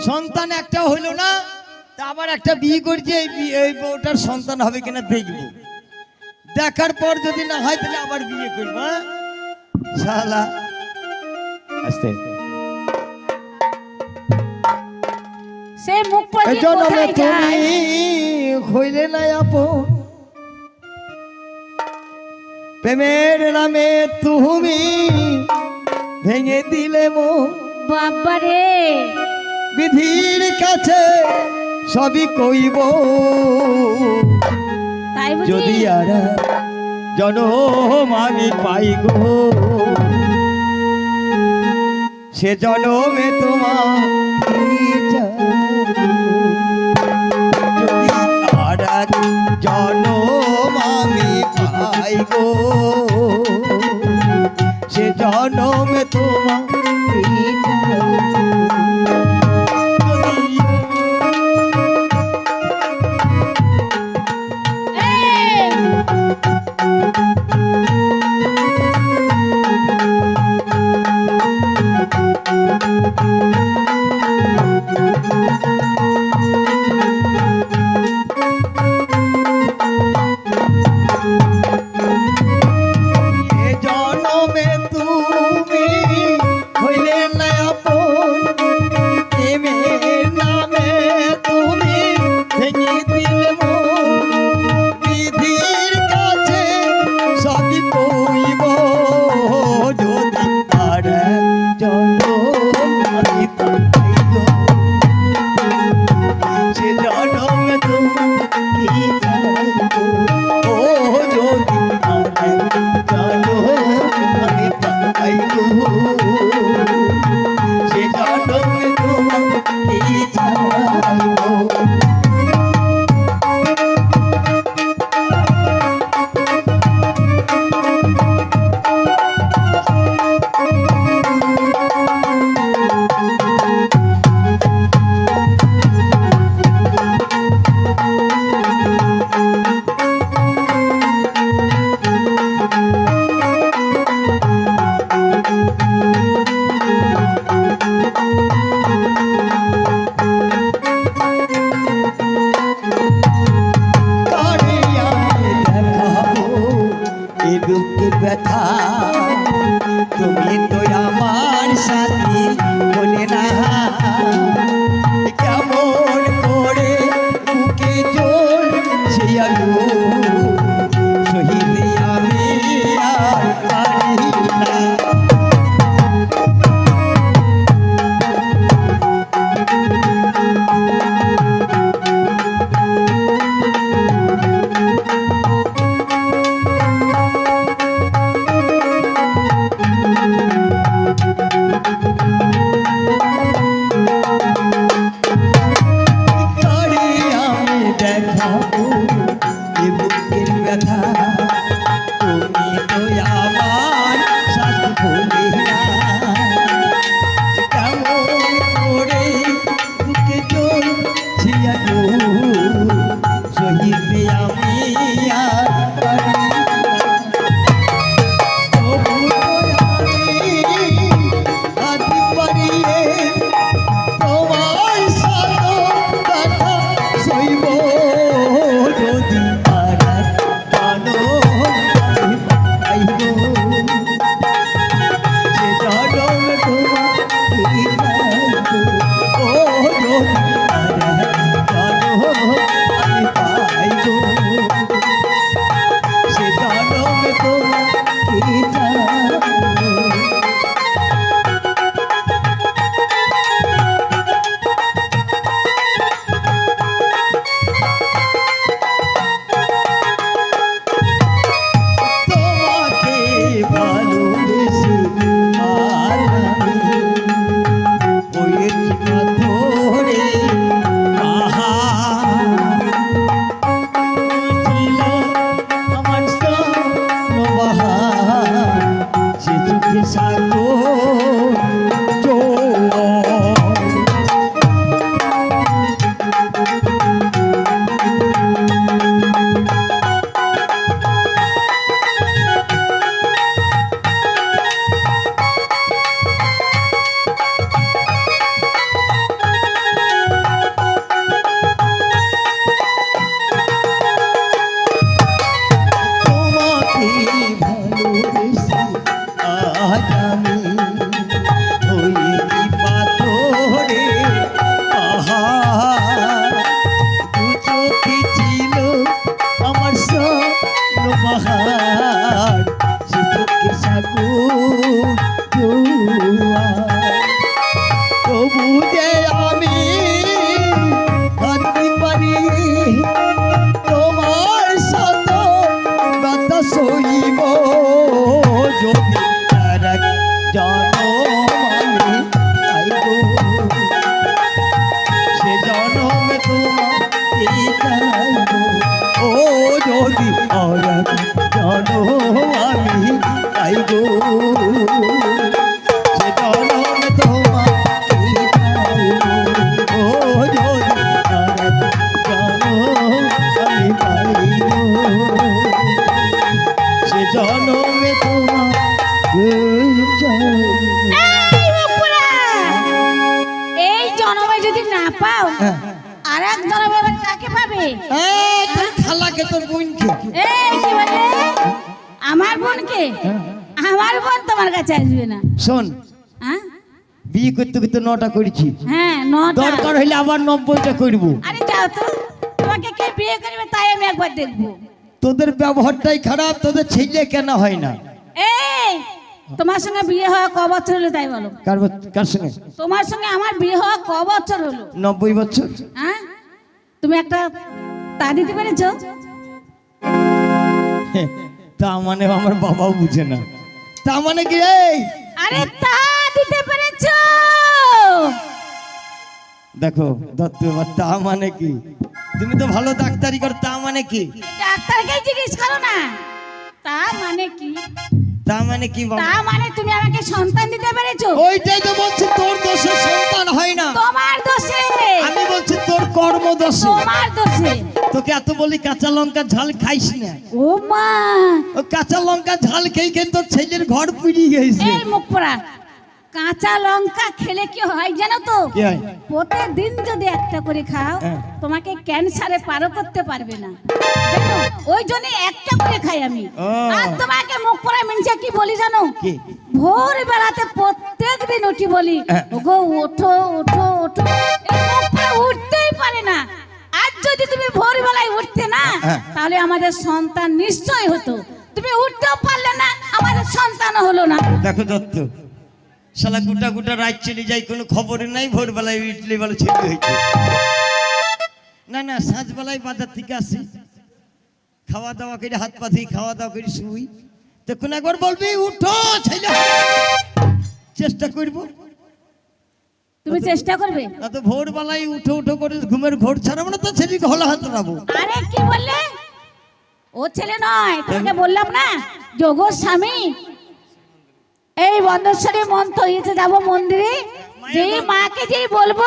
সন্তান একটা হইল না তা আবার একটা বিয়ে করছে এই এই বউটার সন্তান হবে কিনা দেখব। দেখার পর যদি না হয় তাহলে আবার বিয়ে করব হ্যাঁ? শালা। আস্তে সে মুখ পড়ে জন্মে তুমি হইলে না আপন। প্রেমের নামে তুমি ভেঙে দিলে মো বাবা রে। বিধির কাছে সবই কইব। যদি আর জনম আমি পাই গো সে জনমে তোমার জনম আমি পাই গো সে জনমে তোমার Bye. ভালোবেসে আজ আমি তোমার আসবে না। শোন। হ্যাঁ বিয়ে করতে করতে নটা করেছি। হ্যাঁ নটা। দরকার হইলে আবার নব্বইটা করব। আরে যাও তো। তোমাকে কে বিয়ে করবে তাই আমি একবার দেখব। তোদের ব্যবহারটাই খারাপ তোদের ছেলে কেন হয় না। এই তোমার সঙ্গে বিয়ে হওয়া ক বছর হলো তাই বলো? কার কার সঙ্গে? তোমার সঙ্গে আমার বিয়ে হওয়া ক বছর হলো? নব্বই বছর। হ্যাঁ তুমি একটা তা দিতে পেরেছ? তা মানে আমার বাবাও বুঝে না। তা মানে কি এই? আরে তা দিতে পেরেছ। দেখো দত্ত এবার তা মানে কি? তুমি তো ভালো ডাক্তারি করো তা মানে কি? ডাক্তারকে জিজ্ঞেস করো না। তা মানে কি? তা মানে কি বাবা? তা মানে তুমি আমাকে সন্তান দিতে পেরেছ? ওইটাই তো বলছি তোর দোষে সন্তান হয় না। তোমার দোষে। আমি বলছি তোর কর্ম দোষে। তোমার দোষে। তোকে এত বলি কাঁচা লঙ্কা ঝাল খাইস না। ও মা। ও কাঁচা লঙ্কা ঝাল খেয়ে খেয়ে তোর ছেলের ঘর পুড়িয়ে গেছে। এই মুখ পোড়া। কাঁচা লঙ্কা খেলে কি হয় জানো তো? প্রতিদিন যদি একটা করে খাও হ্যাঁ। তোমাকে ক্যান্সারে পারও করতে পারবে না। ওই জন্য একটা করে খাই আমি। আর তোমাকে মুখ পড়া মিনছে কি বলি জানো? ভোর বেলাতে প্রত্যেক দিন উঠি বলি হ্যাঁ। ওগো ওঠো ওঠো ওঠো। উঠতেই পারে না। আজ যদি তুমি ভোর বেলায় উঠতে না হ্যাঁ। তাহলে আমাদের সন্তান নিশ্চয় হতো। তুমি উঠতেও পারলে না আমাদের সন্তানও হলো না। দেখো দত্ত শালা গোটা গোটা রাত চলে যাই কোনো খবরে নাই ভোরবেলায় ইডলি বেলা ছেলে হয়েছে। না না সাঁঝবেলায় বাজার থেকে আসি। খাওয়া দাওয়া করে হাত পা ধুই খাওয়া দাওয়া করে শুই। তখন একবার বলবি উঠো ছেলে চেষ্টা করব। তুমি চেষ্টা করবে? না তো ভোরবেলায় উঠো উঠো করে ঘুমের ঘোর ছাড়াবো না তো ছেলেকে হলো হাত রাখব আরে কি বললে? ও ছেলে নয় তোমাকে বললাম না যোগ স্বামী এই বন্ধেশ্বরী মন্ত্র ইয়েতে যাব মন্দিরে। যেই মাকে যেই বলব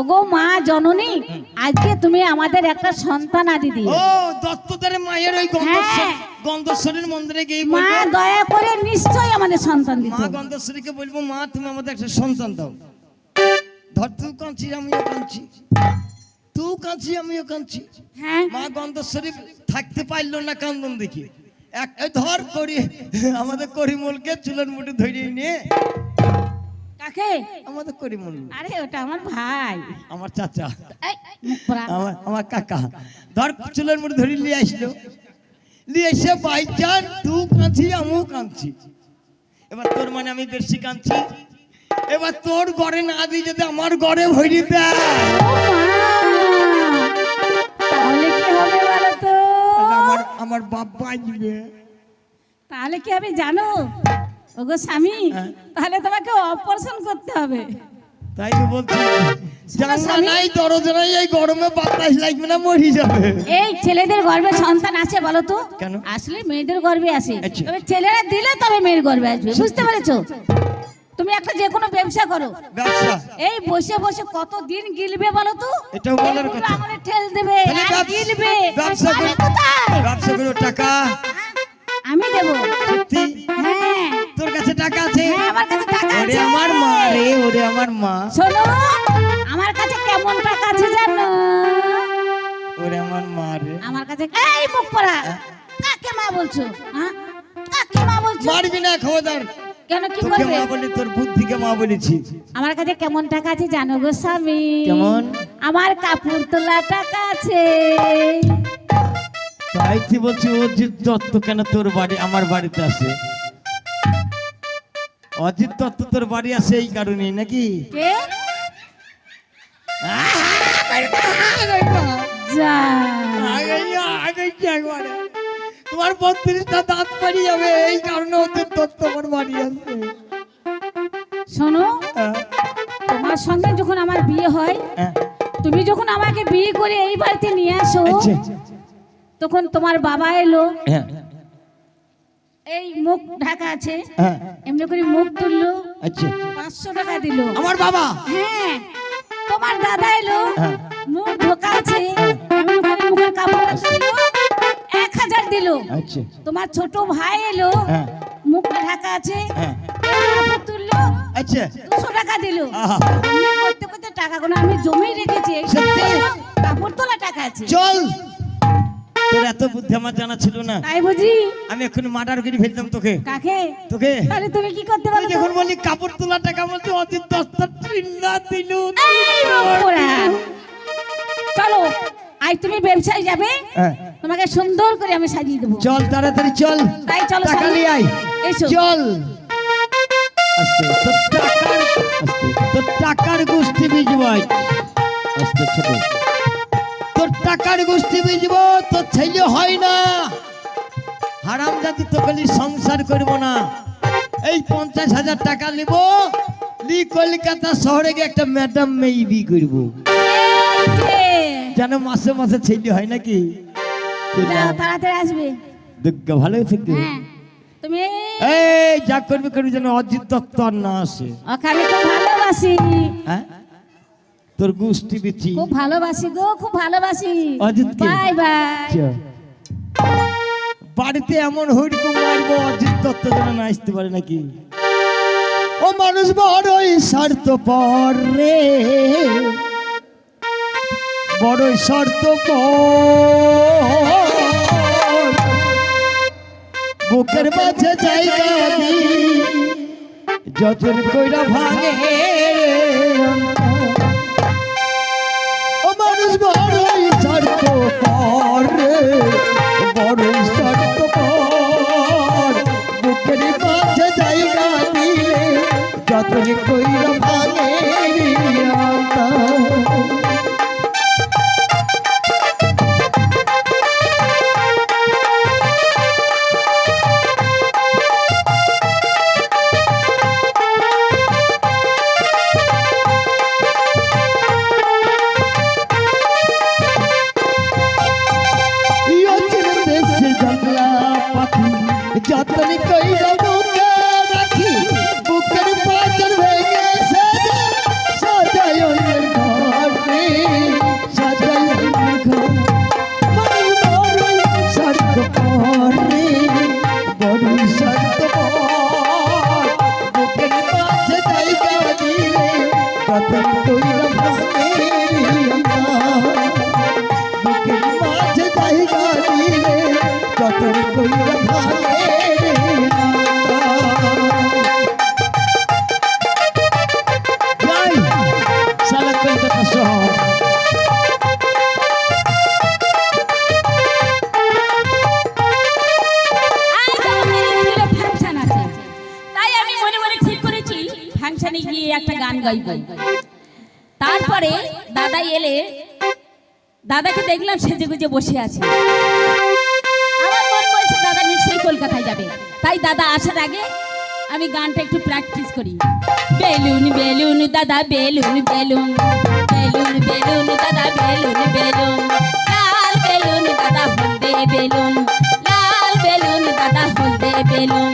ওগো মা জননী আজকে তুমি আমাদের একটা সন্তান আদি দিও। ও দত্তদের মায়ের ওই গন্ধেশ্বর হ্যাঁ। গন্ধেশ্বরীর মন্দিরে গিয়ে মা দয়া করে নিশ্চয়ই আমাদের সন্তান দিত। মা গন্ধেশ্বরীকে বলব মা তুমি আমাদের একটা সন্তান দাও। ধর তুই কাঁদছি আমিও কাঁদছি। তুই কাঁদছি আমিও কাঁদছি। হ্যাঁ। মা গন্ধেশ্বরী থাকতে পারল না কান্দন দেখি। এক ধর করি। আমাদের করিমুলকে চুলের মুঠে ধরিয়ে নিয়ে। কাকে? আমাদের করিমুল। আরে ওটা আমার ভাই। আমার চাচা। আমার আমার কাকা। ধর চুলের মুঠে ধরে নিয়ে আসলো। নিয়ে এসে বাইচান তুই কাঁদছি আমিও কাঁদছি। এবার তোর মানে আমি বেশি কাঁদছি। এবার তোর ঘরে না দিই যদি আমার ঘরে ভরি দেয়। আমার বাপ বাঁচবে। তাহলে কি হবে জানো? ওগো স্বামী হ্যাঁ। তাহলে তোমাকে অপারেশন করতে হবে। তাই তো বলছি জানলা নাই দরজা নাই এই গরমে বাতাস লাগবে না মরি যাবে। এই ছেলেদের গর্ভে সন্তান আছে বলো তো? কেন? আসলে মেয়েদের গর্ভে আসে আচ্ছা। তবে ছেলেরা দিলে তবে মেয়ের গর্ভে আসবে বুঝতে পেরেছ? তুমি একটা যে কোনো ব্যবসা করো। ব্যবসা। এই বসে বসে কত দিন গিলবে বলো তো? বলার কথা। আঙুলে ঠেল দেবে। গিলবে। ব্যবসা করে- ব্যবসা করে টাকা। আমি দেবো। সত্যি? হ্যাঁ। তোর কাছে টাকা আছে? হ্যাঁ, আমার কাছে টাকা ওরে আমার মা রে ওরে আমার মা। শোনো আমার কাছে কেমন টাকা আছে জানো? ওরে আমার মা রে। আমার কাছে এই মুখ পড়া। কাকে মা বলছো? হ্যাঁ? কাকে মা বলছো? মারবি না খবরদার। কেন কি করবে মা বলি তোর বুদ্ধিকে মা বলেছি। আমার কাছে কেমন টাকা আছে জানো গো স্বামী? কেমন? আমার কাপড় তোলা টাকা আছে। তাই তুই বলছি অজিত দত্ত কেন তোর বাড়ি আমার বাড়িতে আসে? অজিত দত্ত তোর বাড়ি আসে এই কারণেই নাকি? কে? যা। তোমার বত্রিশটা দাঁত পাড়ি যাবে এই কারণে অজিত দত্ত আমার বাড়ি আসে শোনো তোমার সঙ্গে যখন আমার বিয়ে হয় তুমি যখন আমাকে বিয়ে করে এই বাড়িতে নিয়ে আসো আচ্ছা তখন তোমার বাবা এলো। হ্যাঁ। এই মুখ ঢাকা আছে হ্যাঁ। এমনি করে মুখ তুললো আচ্ছা। পাঁচশো টাকা দিল। আমার বাবা? হ্যাঁ তোমার দাদা এলো হ্যাঁ। মুখ ঢোকা আছে। দিল আচ্ছা। তোমার ছোট ভাই এলো। হ্যাঁ। মুখ ঢাকা আছে। হ্যাঁ। তুললো। আচ্ছা। দুশো টাকা দিল। করতে করতে টাকাগুলো আমি জমিয়ে রেখেছি। কাপড় তোলা টাকা আছে। চল। তোর এত বুদ্ধি আমার জানা ছিল না। তাই বুঝি? আমি এক্ষুনি মার্ডার করে ফেলতাম তোকে। কাকে? তোকে। তাহলে তুমি কি করতে পারো যখন বলি কাপড় তোলা টাকা বলতে অজিত দশটা ট্রিল্লা দিল চলো। আজ তুমি ব্যবসায় যাবে হ্যাঁ। তোমাকে সুন্দর করে আমি সাজিয়ে দেবো। চল তাড়াতাড়ি চল। তাই চলো টাকা। নিয়ে আয়। এসো। চল। আস্তে তোর টাকার তোর টাকার গোষ্ঠী বীজব আস্তে ছোট। তোর টাকার গোষ্ঠী বীজব তোর ছেলে হয় না। হারাম জাতি তো খালি সংসার করব না। এই পঞ্চাশ হাজার টাকা নিব লি কলকাতা শহরে গিয়ে একটা ম্যাডাম মেয়ে বি করব। যেন মাসে মাসে ছেলে হয় নাকি? তাড়াতাড়ি আসবে। দুর্গা ভালো থেকে হ্যাঁ। তুমি? এই যা করবি করবি যেন অজিত দত্ত আর না আসে। আমি খুব ভালোবাসি। হ্যাঁ? তোর বিচি। খুব ভালোবাসি গো খুব ভালোবাসি? Bye bye. বাড়িতে এমন হইরকম মারবো অজিত দত্ত যেন না আসতে পারে নাকি? ও মানুষ বড়ই স্বার্থ রে। বড়ই শর্ত বুকের মাঝে দি যতন কইরা ভাঙে ও মানুষ বড়ই দিলে যতন কইরা ভাঙে আতা। ফাংশনে গিয়ে একটা গান গাইব। তারপরে দাদা এলে, দাদাকে দেখলাম সেজে গুজে বসে আছে। দাদা নিশ্চয়ই কলকাতায় যাবে। তাই দাদা আসার আগে আমি গানটা একটু প্র্যাকটিস করি। বেলুন বেলুন, দাদা, বেলুন বেলুন। বেলুন বেলুন, দাদা, বেলুন বেলুন। লাল বেলুন, দাদা, হলদে বেলুন। লাল বেলুন, দাদা, হলদে বেলুন।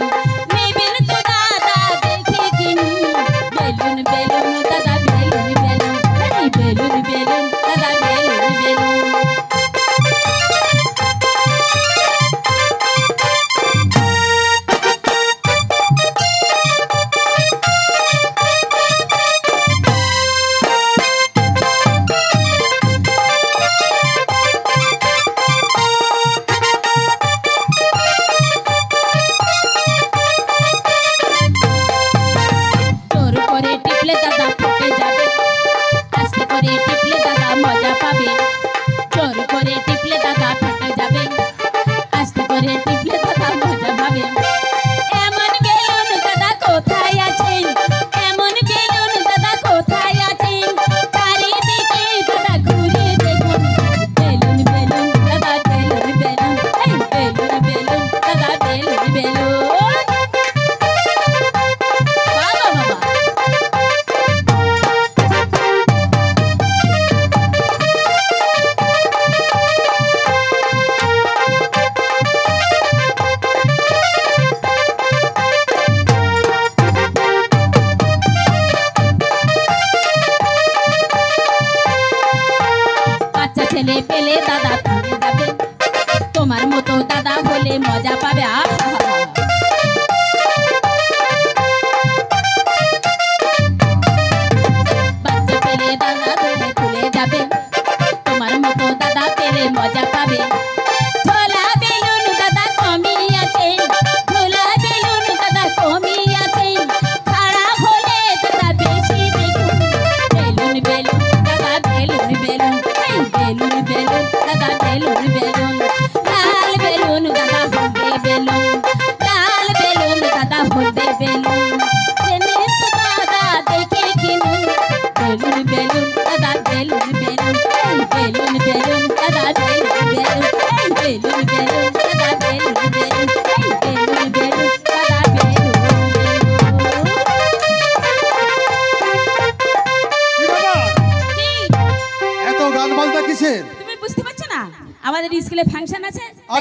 মজা পাবে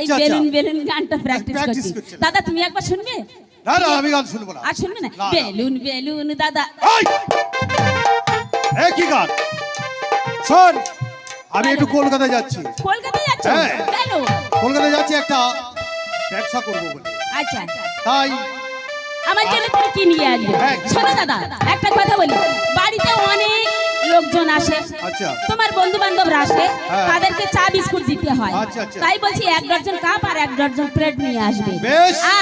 আচ্ছা। বেলুন বেলুন গানটা প্র্যাকটিস করছি। দাদা তুমি একবার শুনবে? না না আমি গান শুনব না। আর শুনবে না। বেলুন বেলুন দাদা। এই! কি গান। শোন আমি একটু কলকাতায় যাচ্ছি। কলকাতায় যাচ্ছ? হ্যাঁ। কেন? কলকাতায় যাচ্ছি একটা ব্যবসা করব বলে। আচ্ছা। তাই আমার জন্য তুমি কি নিয়ে আসবে? হ্যাঁ। শোনো দাদা একটা কথা বলি। বাড়িতে অনেক লোকজন আসে। আচ্ছা। তোমার বন্ধু বান্ধবরা আসে হ্যাঁ। তাদেরকে চা বিস্কুট দিতে হয়। আচ্ছা, আচ্ছা। তাই বলছি এক ডজন কাপ আর এক ডজন প্লেট নিয়ে আসবে।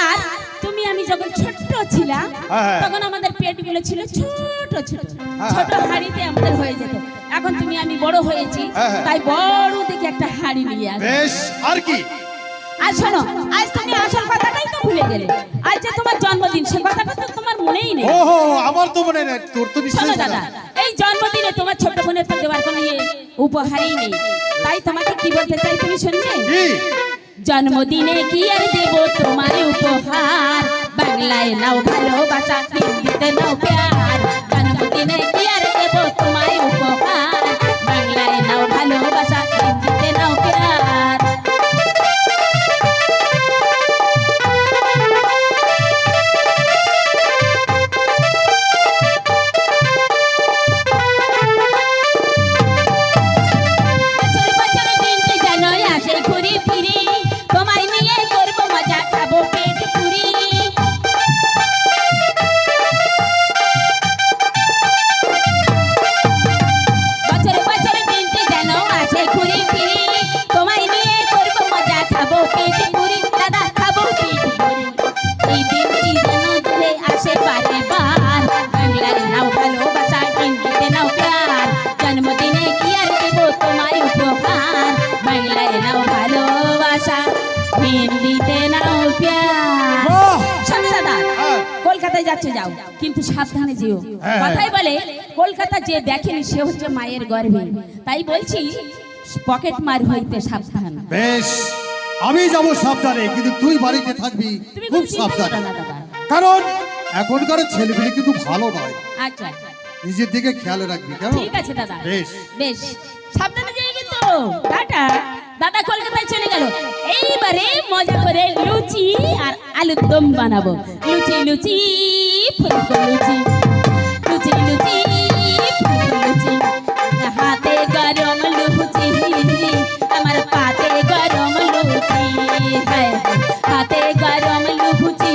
আর তুমি আমি যখন ছোট্ট ছিলাম হ্যাঁ, হ্যাঁ। তখন আমাদের পেটগুলো ছিল ছোট ছোট। ছোট হাড়িতে আমাদের হয়ে যেত। এখন তুমি আমি বড় হয়েছি হ্যাঁ, হ্যাঁ। তাই বড় দেখে একটা হাড়ি নিয়ে আসবে। আর কি? আর শোনো আজ তুমি আসল কথাটাই তো ভুলে গেলে। আজ যে তোমার জন্মদিন সে কথাটা তো তোমার মনেই নেই। ওহো আমার তো মনে নেই তোর তো শোনো নিশ্চয়ই দাদা। এই জন্মদিনে তোমার ছোট বোনের তো দেওয়ার কোনো ইয়ে উপহারই নেই। তাই তোমাকে কি বলতে চাই তুমি শুনবে? জন্মদিনে কি আর দেব তোমার উপহার? বাংলায় নাও ভালোবাসা হিন্দিতে নাও প্যার। জন্মদিনে কি আর দেব তোমার উপহার? বাংলায় নাও ভালোবাসা হিন্দিতে নাও প্যার। কিন্তু সাবধানে যেও। হ্যাঁ। কথাই বলে কলকাতা যে দেখেনি সে হচ্ছে মায়ের গর্ভে। তাই বলছি পকেট মার হইতে সাবধান। বেশ আমি যাব সাবধানে কিন্তু তুই বাড়িতে থাকবি খুব সাবধানে। কারণ এখনকার ছেলেগুলি কিন্তু ভালো নয়। আচ্ছা আচ্ছা। নিজের দিকে খেয়াল রাখবি কেন ঠিক আছে দাদা। বেশ। বেশ। সাবধানে যাই কিন্তু। টাটা। দাদা কলকাতায় চলে গেল। এইবারে মজা করে লুচি আর আলুর দম বানাবো। লুচি লুচি ফুলকো লুচি। লুচি লুচি ফুলকো লুচি। হাতে গরম লুচি, আমার পাতে গরম লুচি। হাতে গরম লুচি।